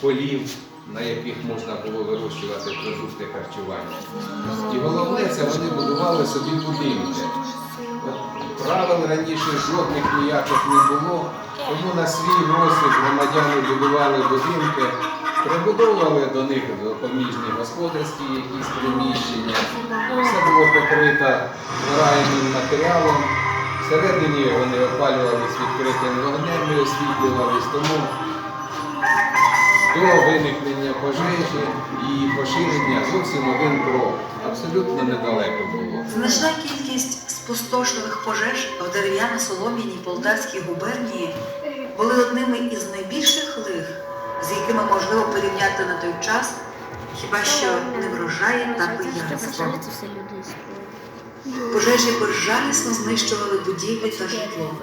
полів, на яких можна було вирощувати продукти харчування. І головне, це вони будували собі будинки. Правил раніше жодних ніяких не було, тому на свій розсуд громадяни будували будинки, прибудовували до них допоміжні господарські якісь приміщення. Все було покрито вираєним матеріалом. Всередині вони опалювались відкритим вогнем і освітлювались, тому до виникнення пожежі і поширення зовсім один крок. Абсолютно недалеко було. Значна кількість спустошливих пожеж в дерев'яно-солом'яній Полтавській губернії були одними із найбільших лих, з якими можливо порівняти на той час, хіба що не врожаї та пиянство. Пожежі безжалісно знищували будівлі та житло,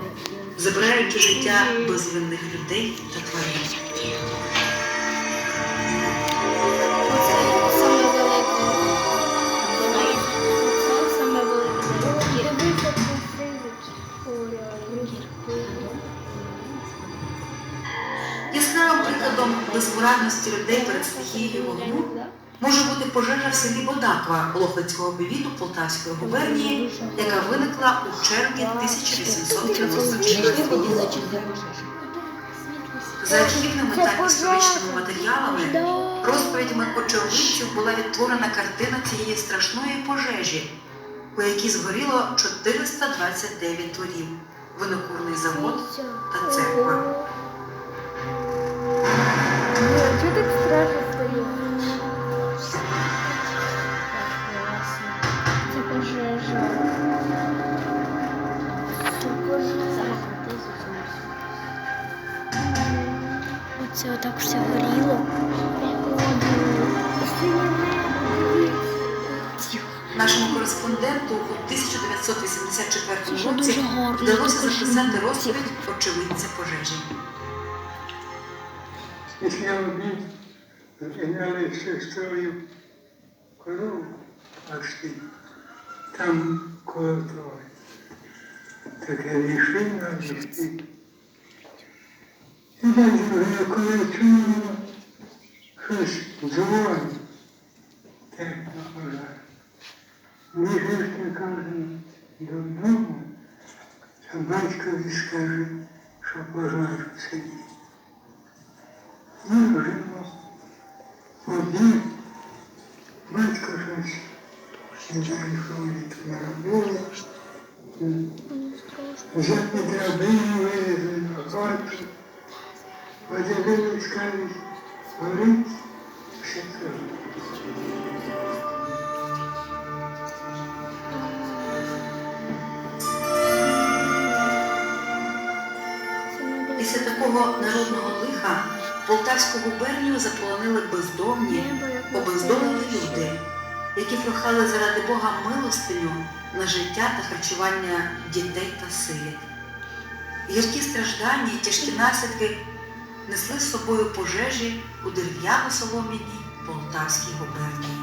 забираючи життя безвинних людей та тварин. Прикладом безпорадності людей перед стихією вогню може бути пожежа в селі Бодаква Лохвицького повіту Полтавської губернії, яка виникла у червні 1894 року. За архівними та історичними матеріалами, розповідями очевидців була відтворена картина цієї страшної пожежі, у якій згоріло 429 дворів, винокурний завод та церква. Це. Оце отак все горіло. Нашому кореспонденту у 1984 році вдалося записати розповідь очевидця пожежі. Після обід заганяли з сестрою корову пасти. Там коло того. Таке рішення вести. І далі коли чуємо щось дзвонить, так пожар. Біжишся, каже, додому, а батькові скаже, що пожар в не знаю, що вони. Взяти драбину вилізли на хату, подивились, кажуть, горить, все це. Після такого народного лиха Полтавську губернію заполонили бездомні, обездолені люди, які прохали заради Бога милостиню на життя та харчування дітей та сиріт. Гіркі страждання і тяжкі наслідки несли з собою пожежі у дерев'яно-солом'яній Полтавській губернії.